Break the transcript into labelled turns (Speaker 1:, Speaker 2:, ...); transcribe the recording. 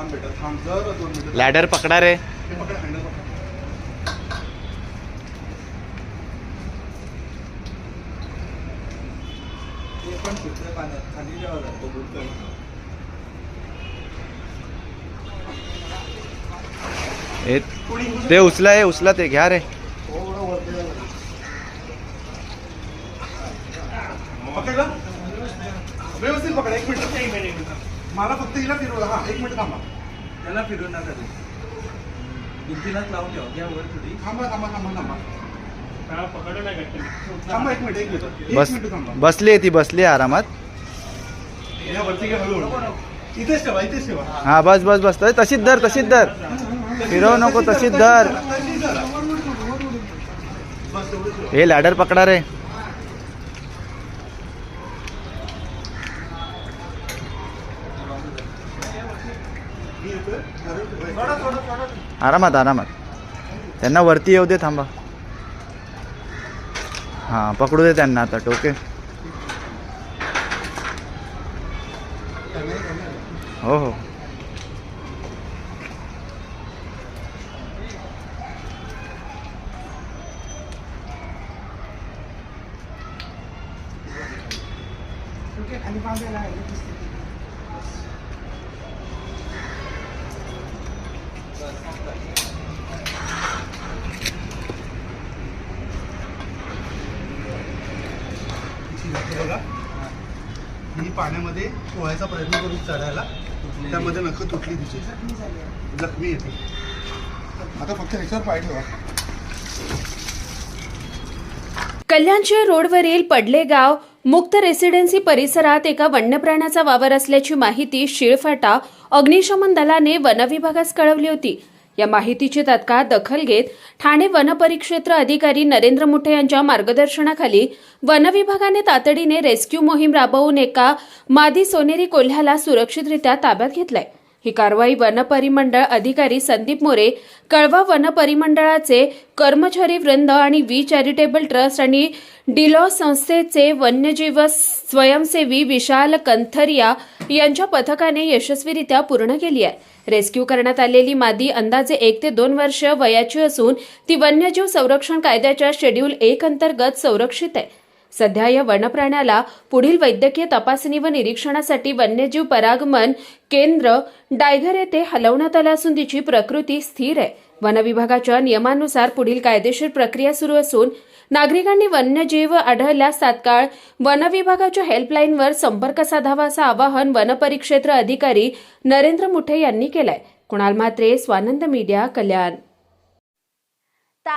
Speaker 1: थांब बेटा थांब. जरा दोन मिनिटं
Speaker 2: लॅडर पकडा रे
Speaker 1: हे पकड हँडल पकड. ते पण सुटल्या पाण्यात. खाली जेव्हा जातो बुडतं
Speaker 2: हे ते उचला हे उचला ते घ्या रे
Speaker 1: थोडं वरती जायला लागेल. पकडलं व्यवस्थित पकड एक मिनिट एक मिनिट मला फक्त हिला फिरवलं. हा एक मिनिट थांबा.
Speaker 3: त्याला फिरून नका ते लावून ठेवा. घ्या वर थोडी.
Speaker 1: थांबा थांबा थांबा थांबा. थांबा एक मिनिट एक मिनिट. एक
Speaker 2: बस
Speaker 1: मिनिट थांबा.
Speaker 2: बसली आहे ती बसली आहे आरामात.
Speaker 1: या वरती घ्या हळूहळू. इथेच ठेवा इथेच ठेवा.
Speaker 2: हा बस बस बस. तशी- तशीच धर तशीच धर. फिरवू नको तशीच धर.
Speaker 1: तशीच धरा. बस तेवढंच ठेवा.
Speaker 2: हे लॅडर पकडा रे
Speaker 1: मी येतोय. धरून ठेवा.
Speaker 2: आरामात आरामात. त्यांना वरती येऊ दे थांबा. हां पकडू दे त्यांना आता टोके हो हो.
Speaker 1: हे बघा ही पाण्यामध्ये पोहायचा प्रयत्न करून चढायला. त्यामध्ये नख तुटली तिची. जखमी येते. आता फक्त ह्याच्यावर पाय ठेवा.
Speaker 4: कल्याणच्या रोडवरील पडले गाव मुक्त रेसिडेन्सी परिसरात एका वन्यप्राण्याचा वावर असल्याची माहिती शिळफाटा अग्निशमन दलाने वनविभागास कळवली होती. या माहितीची तत्काळ दखल घेत ठाणे वनपरिक्षेत्र अधिकारी नरेंद्र मुठे यांच्या मार्गदर्शनाखाली वनविभागाने तातडीने रेस्क्यू मोहीम राबवून एका मादी सोनेरी कोल्ह्याला सुरक्षितरित्या ताब्यात घेतलाय. ही कारवाई वनपरिमंडळ अधिकारी संदीप मोरे कळवा वनपरिमंडळाचे कर्मचारी वृंद आणि वी चॅरिटेबल ट्रस्ट आणि डिलॉ संस्थेचे वन्यजीव स्वयंसेवी विशाल कंथरिया यांच्या पथकाने यशस्वीरित्या पूर्ण केली आहे. रेस्क्यू करण्यात आलेली मादी अंदाजे एक ते दोन वर्ष वयाची असून ती वन्यजीव संरक्षण कायद्याच्या शेड्यूल एक अंतर्गत संरक्षित आहे. सध्या या वनप्राण्याला पुढील वैद्यकीय तपासणी व निरीक्षणासाठी वन्यजीव परागमन केंद्र डायघर येथे हलवण्यात आलं असून तिची प्रकृती स्थिर आहे. वनविभागाच्या नियमानुसार पुढील कायदेशीर प्रक्रिया सुरू असून नागरिकांनी वन्यजीव आढळल्यास तात्काळ वनविभागाच्या हेल्पलाईनवर संपर्क साधावा असं आवाहन वनपरिक्षेत्र अधिकारी नरेंद्र मुठे यांनी केलंय. कुणाल म्हात्रे स्वानंद मीडिया कल्याण.